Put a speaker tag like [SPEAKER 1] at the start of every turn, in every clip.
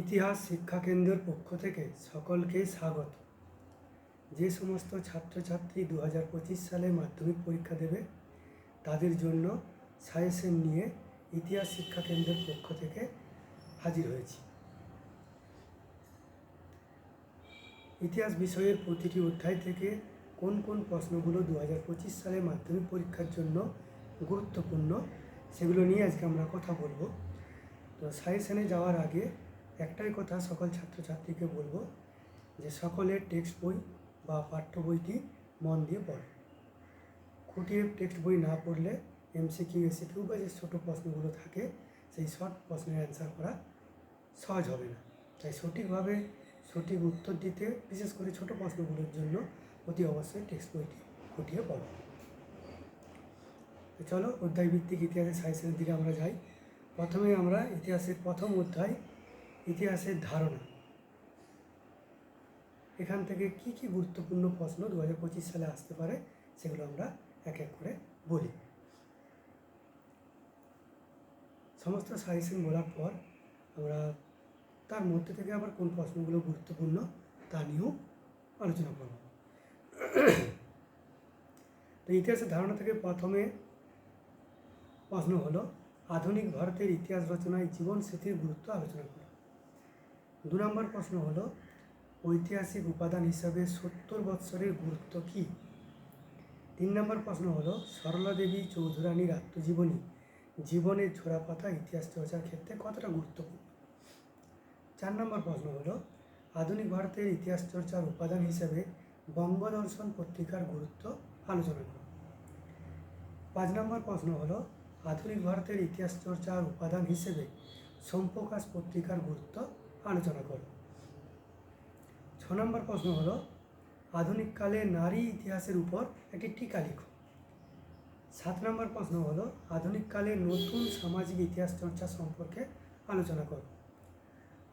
[SPEAKER 1] ইতিহাস শিক্ষা কেন্দ্রের পক্ষ থেকে সকলকে স্বাগত। যে সমস্ত ছাত্রছাত্রী দু হাজার পঁচিশ সালে মাধ্যমিক পরীক্ষা দেবে, তাদের জন্য সাজেশন নিয়ে ইতিহাস শিক্ষা কেন্দ্রের পক্ষ থেকে হাজির হয়েছি। ইতিহাস বিষয়ের প্রতিটি অধ্যায় থেকে কোন কোন প্রশ্নগুলো দু হাজার পঁচিশ সালে মাধ্যমিক পরীক্ষার জন্য গুরুত্বপূর্ণ, সেগুলো নিয়ে আজকে আমরা কথা বলব। তো সাজেশনে যাওয়ার আগে একটাই কথা সকল ছাত্রছাত্রীকে বলব যে সকলের টেক্সট বই বা পাঠ্য বইটি মন দিয়ে পড়ে। খুঁটিয়ে টেক্সট বই না পড়লে এমসিকিউ এসিকিউ বা যে ছোটো প্রশ্নগুলো থাকে, সেই শর্ট প্রশ্নের অ্যান্সার করা সহজ হবে না। তাই সঠিকভাবে সঠিক উত্তর দিতে, বিশেষ করে ছোট প্রশ্নগুলোর জন্য অতি অবশ্যই টেক্সট বইটি খুঁটিয়ে পড়ো। চলো অধ্যায় ভিত্তিক ইতিহাসের সাইন্সের দিকে আমরা যাই। প্রথমে আমরা ইতিহাসের প্রথম অধ্যায় ইতিহাসের ধারণা। এখান থেকে কি কি গুরুত্বপূর্ণ প্রশ্ন দু হাজার পঁচিশ সালে আসতে পারে সেগুলো আমরা এক এক করে বলি। সমস্ত সাজেশন বলার পর আমরা তার মধ্যে থেকে আবার কোন প্রশ্নগুলো গুরুত্বপূর্ণ তা নিয়েও আলোচনা করব। তো ইতিহাসের ধারণা থেকে প্রথমে প্রশ্ন হলো, আধুনিক ভারতের ইতিহাস রচনায় জীবন স্মৃতির গুরুত্ব আলোচনা করো দু নম্বর প্রশ্ন হলো, ঐতিহাসিক উপাদান হিসাবে সত্তর বৎসরের গুরুত্ব কী? তিন নম্বর প্রশ্ন হলো সরলা দেবী চৌধুরানীর আত্মজীবনী জীবনের ঝোড়াপাতা ইতিহাস চর্চার ক্ষেত্রে কতটা গুরুত্বপূর্ণ? চার নম্বর প্রশ্ন হলো, আধুনিক ভারতের ইতিহাস চর্চার উপাদান হিসেবে বঙ্গদর্শন পত্রিকার গুরুত্ব আলোচনা করো। পাঁচ নম্বর প্রশ্ন হলো, আধুনিক ভারতের ইতিহাস চর্চার উপাদান হিসেবে সোমপ্রকাশ পত্রিকার গুরুত্ব আলোচনা করো। ছ নম্বর প্রশ্ন হলো আধুনিককালে নারী ইতিহাসের উপর একটি টিকা লিখো। সাত নম্বর প্রশ্ন হলো আধুনিককালে নতুন সামাজিক ইতিহাস চর্চা সম্পর্কে আলোচনা করো।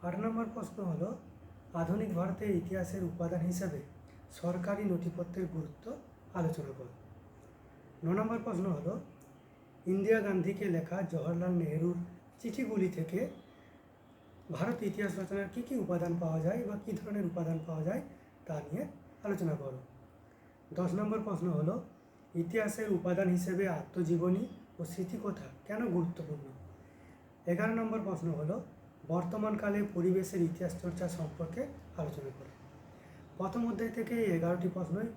[SPEAKER 1] আট নম্বর প্রশ্ন হলো, আধুনিক ভারতের ইতিহাসের উপাদান হিসাবে সরকারি নথিপত্রের গুরুত্ব আলোচনা করো। ন নম্বর প্রশ্ন হলো, ইন্দিরা গান্ধীকে লেখা জওহরলাল নেহরুর চিঠিগুলি থেকে ভারত ইতিহাস রচনার কী কী উপাদান পাওয়া যায় বা কী ধরনের উপাদান পাওয়া যায় তা নিয়ে আলোচনা করো। দশ নম্বর প্রশ্ন হলো, ইতিহাসের উপাদান হিসেবে আত্মজীবনী ও স্মৃতিকথা কেন গুরুত্বপূর্ণ? এগারো নম্বর প্রশ্ন হলো, বর্তমানকালে পরিবেশের ইতিহাস চর্চা সম্পর্কে আলোচনা করো। প্রথম অধ্যায় থেকে এই এগারোটি প্রশ্নই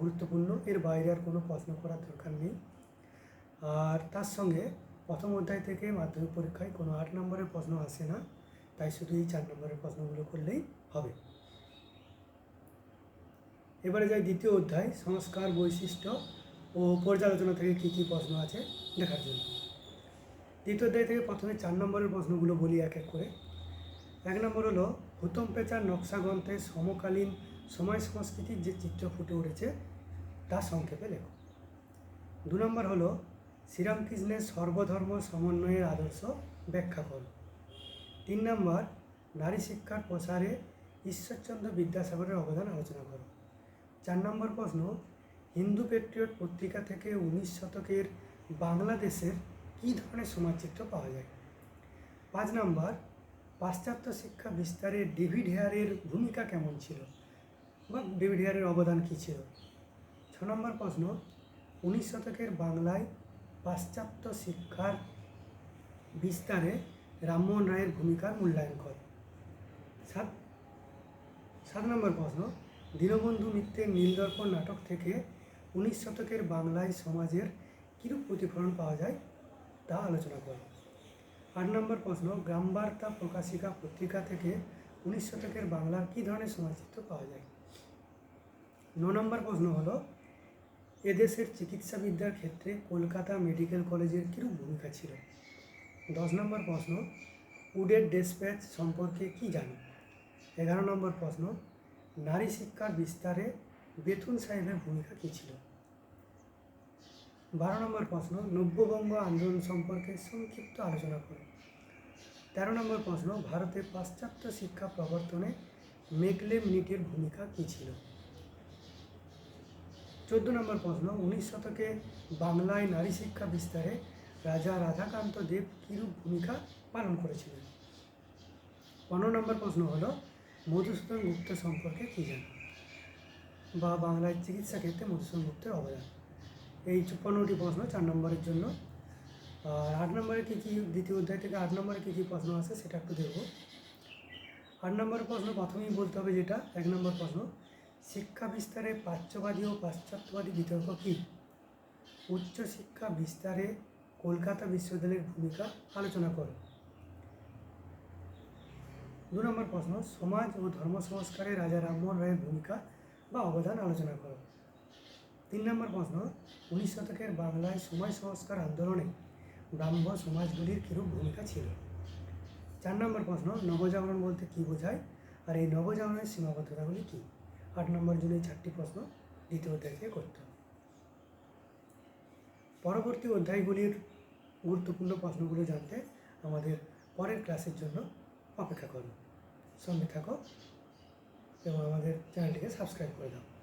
[SPEAKER 1] গুরুত্বপূর্ণ, এর বাইরে আর কোনো প্রশ্ন করার দরকার নেই। আর তার সঙ্গে প্রথম অধ্যায় থেকে মাধ্যমিক পরীক্ষায় কোনো আট নম্বরের প্রশ্ন আসে না। তাই শুধু এই চার নম্বরের প্রশ্নগুলো করলেই হবে। এবারে যাই দ্বিতীয় অধ্যায়, সংস্কার বৈশিষ্ট্য ও পর্যালোচনা থেকে কী কী প্রশ্ন আছে দেখার জন্য। দ্বিতীয় অধ্যায় থেকে প্রথমে চার নম্বরের প্রশ্নগুলো বলি এক এক করে। এক নম্বর হলো, হুতম পেচার নকশা গ্রন্থে সমকালীন সময় সংস্কৃতির যে চিত্র ফুটে উঠেছে, তা সংক্ষেপে লেখো। দু নম্বর হলো, শ্রীরামকৃষ্ণের সর্বধর্ম সমন্বয়ের আদর্শ ব্যাখ্যা করো। তিন নম্বর, নারী শিক্ষার প্রসারে ঈশ্বরচন্দ্র বিদ্যাসাগরের অবদান আলোচনা করো। চার নম্বর প্রশ্ন, হিন্দু পেট্রিয়ট পত্রিকা থেকে উনিশ শতকের বাংলাদেশের কী ধরনের সমাজচিত্র পাওয়া যায়? পাঁচ নম্বর, পাশ্চাত্য শিক্ষা বিস্তারে ডেভিড হেয়ারের ভূমিকা কেমন ছিল বা ডেভিড হেয়ারের অবদান কী ছিল? ছ নম্বর প্রশ্ন, উনিশ শতকের বাংলায় পাশ্চাত্য শিক্ষার বিস্তারে রামমোহন রায়ের ভূমিকার মূল্যায়ন কর। সাত সাত নম্বর প্রশ্ন, দীনবন্ধু মিত্রের নীলদর্পণ নাটক থেকে উনিশ শতকের বাংলায় সমাজের কীরূপ প্রতিফলন পাওয়া যায় তা আলোচনা কর। আট নম্বর প্রশ্ন, গ্রামবার্তা প্রকাশিকা পত্রিকা থেকে উনিশ শতকের বাংলার কী ধরনের সমাজচিত্র পাওয়া যায়? ন নম্বর প্রশ্ন হলো, এদেশের চিকিৎসাবিদ্যার ক্ষেত্রে কলকাতা মেডিকেল কলেজের কীরূপ ভূমিকা ছিল? দশ নম্বর প্রশ্ন, উডের ডেসপ্যাচ সম্পর্কে কি জানো? এগারো নম্বর প্রশ্ন, নারী শিক্ষার বিস্তারে বেতুন সাহেবের ভূমিকা কী ছিল? বারো নম্বর প্রশ্ন, নব্যবঙ্গ আন্দোলন সম্পর্কে সংক্ষিপ্ত আলোচনা করো। তেরো নম্বর প্রশ্ন, ভারতে পাশ্চাত্য শিক্ষা প্রবর্তনে মেকলে মিনিটের ভূমিকা কী ছিল? চোদ্দ নম্বর প্রশ্ন, উনিশ শতকে বাংলায় নারী শিক্ষা বিস্তারে রাজা রাধাকান্ত দেব কীরূপ ভূমিকা পালন করেছিলেন? পনেরো নম্বর প্রশ্ন হলো, মধুসূদন গুপ্ত সম্পর্কে কী জানো? বা বাংলায় চিকিৎসা ক্ষেত্রে মধুসূদন গুপ্তের অবদান। এই পনেরোটি প্রশ্ন চার নম্বরের জন্য। আর আট নম্বরে কী কী দ্বিতীয় অধ্যায় থেকে আট নম্বরে কী কী প্রশ্ন আছে সেটা একটু দেখব। আট নম্বর প্রশ্ন প্রথমেই বলতে হবে যেটা, এক নম্বর প্রশ্ন, শিক্ষা বিস্তারে প্রাচ্যবাদী ও পাশ্চাত্যবাদী বিতর্ক কী? উচ্চশিক্ষা বিস্তারে কলকাতা বিশ্ববিদ্যালয়ের ভূমিকা আলোচনা করো দু নম্বর প্রশ্ন, সমাজ ও ধর্ম সংস্কারে রাজা রামমোহন রায়ের ভূমিকা বা অবদান আলোচনা করো তিন নম্বর প্রশ্ন, উনিশ শতকের বাংলায় সমাজ সংস্কার আন্দোলনে ব্রাহ্ম সমাজগুলির কীরূপ ভূমিকা ছিল? চার নম্বর প্রশ্ন, নবজাগরণ বলতে কী বোঝায়? আর এই নবজাগরণের সীমাবদ্ধতাগুলি কী? আট নম্বর জন্য চারটি প্রশ্ন, দ্বিতীয় অধ্যায় থেকে করতে হবে। পরবর্তী অধ্যায়গুলির গুরুত্বপূর্ণ প্রশ্নগুলো জানতে আমাদের পরের ক্লাসের জন্য অপেক্ষা করুন। সঙ্গে থাকো এবং আমাদের চ্যানেলটিকে সাবস্ক্রাইব করে দাও।